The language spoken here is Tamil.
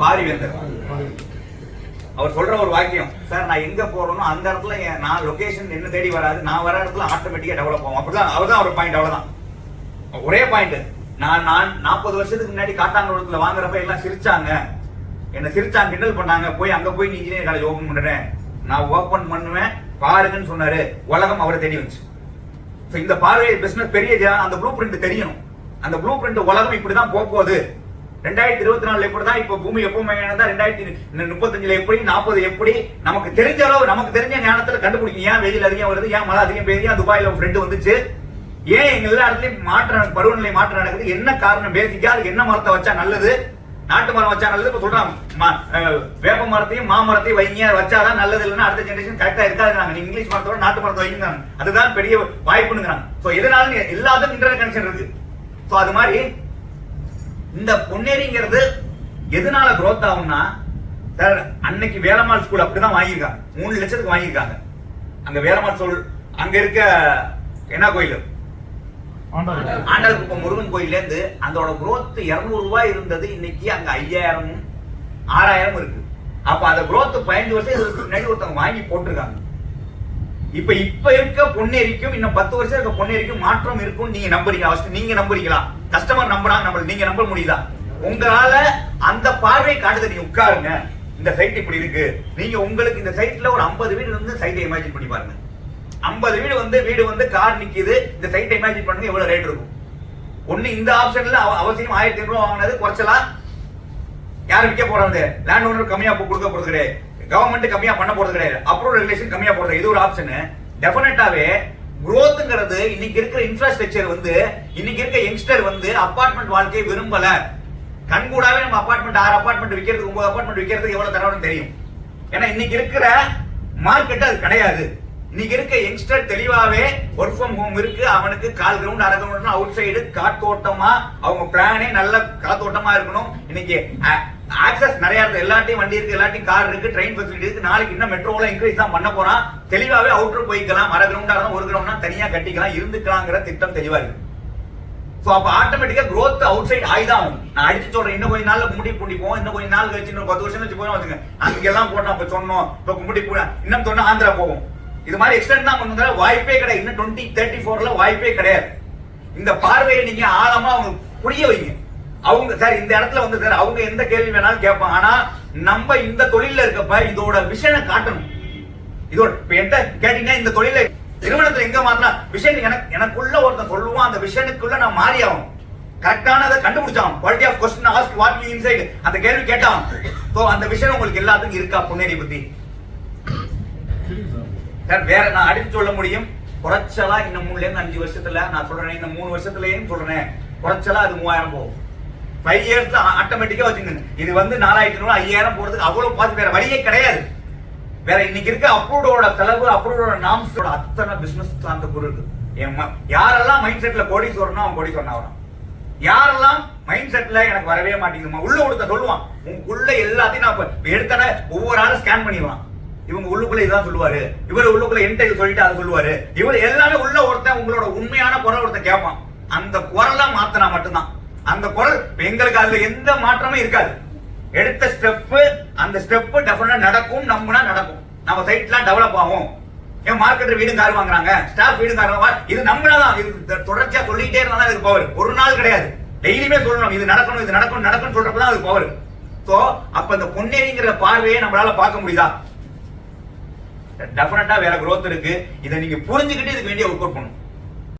பாரிவேந்தர், அவர் சொல்ற ஒரு வாக்கியம் சார் நான் எங்க போறேனோ அந்த இடத்துல நான் லொகேஷன் என்ன தேடி வராது. நான் வர இடத்துல ஆட்டோமேட்டிக்கா டெவலப் ஆகும். அப்படிதான் அவர்தான் ஒரு பாயிண்ட் அவ்வளவுதான். ஒரே பாயிண்ட் நான் நான் நாற்பது வருஷத்துக்கு முன்னாடி காட்டாங்குளத்துல வாங்குறப்ப எல்லாம் சிரிச்சாங்க. என்ன சிரிச்சாங்க கிண்டல் பண்ணாங்க. போய் அங்க போய் இன்ஜினியர் காலேஜ் ஓபன் பண்றேன். நான் ஓபன் பண்ணுவேன். பாருங்கன்னு சொன்னாரு. உலகம் அவரை தேடி வந்துச்சு. இந்த பார்வை பிசினஸ் பெரிய அந்த ப்ளூ பிரிண்ட் தெரியணும் அந்த ப்ளூ பிரிண்ட் உலகம் இப்படிதான் போக போகுது. ரெண்டாயிரத்தி இருபத்தி நாலுல இப்படிதான் இப்போ பூமி எப்போ மையானதா ரெண்டாயிரத்தி முப்பத்தஞ்சுல எப்படி நாற்பது எப்படி நமக்கு தெரிஞ்ச அளவு நமக்கு தெரிஞ்ச ஞானத்துல கண்டுபிடிக்கும். ஏன் வெயில் அதிகம் வருது ஏன் மழை அதிகம் பெய்யுது ஏன் துபாயில ஃப்ரெண்டு வந்துச்சு? ஏன் எங்க எல்லா இடத்துலயும் மாற்றம் பருவநிலை மாற்றம் நடக்குது? என்ன காரணம்? பேசிக்கா அதுக்கு என்ன மரத்தை வச்சா நல்லது? நாட்டு மரம் வச்சா நல்லது? இப்ப சொல்றாங்க வேப்ப மரத்தையும் மாமரத்தையும் வைங்க. வச்சாதான் நல்லது இல்லைன்னா அடுத்த ஜெனரேஷன் கரெக்டா இருக்காதுங்க இங்கிலீஷ் மரத்தோட நாட்டு மரத்தை வைங்கிறாங்க அதுதான் பெரிய வாய்ப்புங்கிறாங்க ஸோ இதனால எல்லாத்துக்கும் இன்டர்நெட் கனெக்ஷன் இருக்கு. ஸோ அது மாதிரி இந்த பொன்னேரிங்கிறது எதனால growth ஆகும்னா சார் அன்னைக்கு வேலம்மாள் ஸ்கூல் அப்படிதான் வாங்கியிருக்காங்க. மூணு லட்சத்துக்கு வாங்கியிருக்காங்க. அங்க வேலம்மாள் ஸ்கூல் அங்க இருக்க என்ன கோயில்? ஆண்டாள் ஆண்டாள்குப்பம் முருகன் கோயில்ல இருந்து அதோட growth 200 ரூபாய் இருந்தது. இன்னைக்கு அங்க ஐயாயிரமும் ஆறாயிரம் இருக்கு. அப்ப அந்த growth பதினஞ்சு வருஷம் முன்னாடி ஒருத்தவங்க வாங்கி போட்டிருக்காங்க. இப்ப இப்ப இருக்க பொன்னேரிக்கும் இன்னும் பத்து வருஷம் இருக்க பொன்னேரிக்கும் மாற்றம் இருக்கும் நீங்க நம்புறீங்களா? ஃபர்ஸ்ட் நீங்க நம்புறீங்களா? கஸ்டமர் நம்புறாங்க நம்ம நீங்க நம்ப முடியுதா? உங்களால அந்த பார்வை காட்டுது நீங்க உட்காருங்க. இந்த சைட் இப்படி இருக்கு. நீங்க உங்களுக்கு இந்த சைட்ல ஒரு 50 வீடு வந்து சைட்டை இமேஜின் பண்ணி பாருங்க. 50 வீடு வந்து வீடு வந்து கார் நிக்குது. இந்த சைட்டை இமேஜின் பண்ணுங்க எவ்வளவு ரேட் இருக்கும். ஒண்ணு இந்த ஆப்ஷன்ல அவசியம் ஆயிரத்தி ஐநூறு வாங்கினது குறைச்சலா யார் விற்க போறாங்க? லேண்ட் ஓனர் கம்மியா போ- கொடுக்க போறது கிடையாது. கவர்மெண்ட் கம்மியா பண்ண போறது கிடையாது. அப்ரூவல் ரெகுலேஷன் கம்மியா போறது இது ஒரு ஆப்ஷன் டெஃபினட்டாவே குரோத்துங்கிறது இன்னைக்கு இருக்கிற இன்ஃப்ராஸ்ட்ரக்சர் வந்து இன்னைக்கு இருக்க யங்ஸ்டர் வந்து அபார்ட்மெண்ட் வாழ்க்கையை விரும்பல. கண்கூடாவே நம்ம அபார்ட்மெண்ட் ஆறு அபார்ட்மெண்ட் விற்கிறதுக்கு ஒன்பது அபார்ட்மெண்ட் விற்கிறதுக்கு எவ்வளவு தரணும்னு தெரியும். ஏன்னா இன்னைக்கு இருக்கிற மார்க்கெட் அது கிடையாது. இன்னைக்கு இருக்க யங்ஸ்டர் தெளிவாவே ஒர்க் ஃப்ரம் ஹோம் இருக்கு. அவனுக்கு கால் கிரவுண்ட் அரை கிரவுண்ட் அவுட் சைடு காத்தோட்டமா அவங்க பிளானே நல்ல காத்தோட்டமா இருக்கணும். இன்னைக்கு ஆக்சஸ் நிறைய இருக்கு. எல்லாத்தையும் வண்டி இருக்கு எல்லாத்தையும் கார் இருக்கு ட்ரெயின் ஃபெசிலிட்டி இருக்கு. நாளைக்கு இன்னும் மெட்ரோல இன்க்ரீஸ் தான் பண்ண போறான். தெளிவாகவே அவுட்ரு போய்க்கலாம். அரை கிரவுண்டா இருந்தால் ஒரு கிரவுண்டா தனியாக கட்டிக்கலாம். இருந்துக்கலாங்கிற திட்டம் தெளிவா இருக்கு. ஸோ அப்போ ஆட்டோமேட்டிக்காக க்ரோத் அவுட் சைடு ஆயிதான் ஆகும். நான் அடிச்சு சொல்றேன் இன்னும் கொஞ்சம் நாளில் கும்படி பூண்டி போவோம். இன்னும் கொஞ்சம் நாள் கழிச்சு இன்னும் பத்து வருஷம் கழிச்சு போய் வச்சுங்க அங்கெல்லாம் போட்டோம் அப்ப சொன்னோம். இப்போ கும்பிட்டி பூ இன்னும் சொன்னா ஆந்திரா போவோம். இது மாதிரி எக்ஸ்டெண்ட் தான் பண்ணுங்க வாய்ப்பே கிடையாது. இன்னும் டுவெண்ட்டி தேர்ட்டி ஃபோர்ல வாய்ப்பே கிடையாது. இந்த பார்வையை நீங்க ஆழமா அவங்க புரிய வைங்க. அவங்க சார் இந்த இடத்துல வந்து சார் அவங்க எந்த கேள்வி வேணாலும் கேட்பாங்க. ஆனா நம்ம இந்த தொழில இருக்கப்ப இதோட விஷயம் காட்டணும். இதோட இப்ப என்கிட்ட கேட்டீங்கன்னா இந்த தொழில நிறுவனத்துல எங்க மாத்தினா விஷயம் எனக்கு எனக்குள்ள ஒருத்தன் சொல்லுவான் அந்த விஷயத்துக்குள்ள நான் மாறி ஆகும் கரெக்டானதை கண்டுபிடிச்சான். Quality of question ask what you inside அந்த கேள்வி கேட்டான். ஸோ அந்த விஷயம் உங்களுக்கு எல்லாத்துக்கும் இருக்கா பொன்னேரி பத்தி? சார் வேற நான் அடித்து சொல்ல முடியும். குறைச்சலா இன்னும் மூணுல இருந்து அஞ்சு வருஷத்துல நான் சொல்றேன் இந்த மூணு வருஷத்துலயும் சொல்றேன். குறைச்சலா அது மூவாயிரம் போகும். ஃபைவ் இயர்ஸ் ஆட்டோமேட்டிக்காக வச்சுக்கோங்க. இது வந்து நாலாயிரத்தி நூறு ஐயாயிரம் போகிறதுக்கு அவ்வளோ பார்த்து வேற வழியே கிடையாது. வேற இன்னைக்கு இருக்க அப்ரூவோட செலவு அப்ரூவோட நாம்ஸோட அத்தனை பிசினஸ் சார்ந்த பொருள் இருக்கு. யாரெல்லாம் மைண்ட் செட்ல கோடீஸ்வரனா அவன் கோடி ஆகிறான் யாரெல்லாம் மைண்ட் செட்ல எனக்கு வரவே மாட்டேங்குதுமா உள்ள கொடுத்த சொல்லுவான் உங்களுக்குள்ள எல்லாத்தையும் நான் எடுத்தன ஒவ்வொரு ஆளும் ஸ்கேன் பண்ணிடுவான். இவங்க உள்ளுக்குள்ள இதான் சொல்லுவாரு. இவர் உள்ளுக்குள்ள என்கிட்ட இது சொல்லிட்டு அதை சொல்லுவாரு. இவர் எல்லாமே உள்ள ஒருத்தன் உங்களோட உண்மையான குரல் ஒருத்தன் கேட்பான். அந்த குரலை மாத்தினா மட்டும்தான். அந்த குரல் எங்களுக்கு அதுல எந்த மாற்றமும் இருக்காது. எடுத்த ஸ்டெப் அந்த ஸ்டெப் டெஃபினட்டா நடக்கும் நம்பினா நடக்கும். நம்ம சைட்லாம் டெவலப் ஆகும். ஏன் மார்க்கெட் வீடும் கார் வாங்குறாங்க? ஸ்டாஃப் வீடும் கார் வாங்க இது நம்பினாதான் இது தொடர்ச்சியா சொல்லிட்டே இருந்தா தான் இதுக்கு பவர் ஒரு நாள் கிடையாது. டெய்லியுமே சொல்லணும். இது நடக்கணும் இது நடக்கணும் நடக்கணும் சொல்றப்பதான் அது பவர் சோ அப்ப அந்த பொன்னேரிங்கிற பார்வையை நம்மளால பார்க்க முடியுதா? டெஃபினட்டா வேற குரோத் இருக்கு. இதை நீங்க புரிஞ்சுக்கிட்டு இதுக்கு வேண்டிய ஒர்க் அவுட் பண்ணணும்.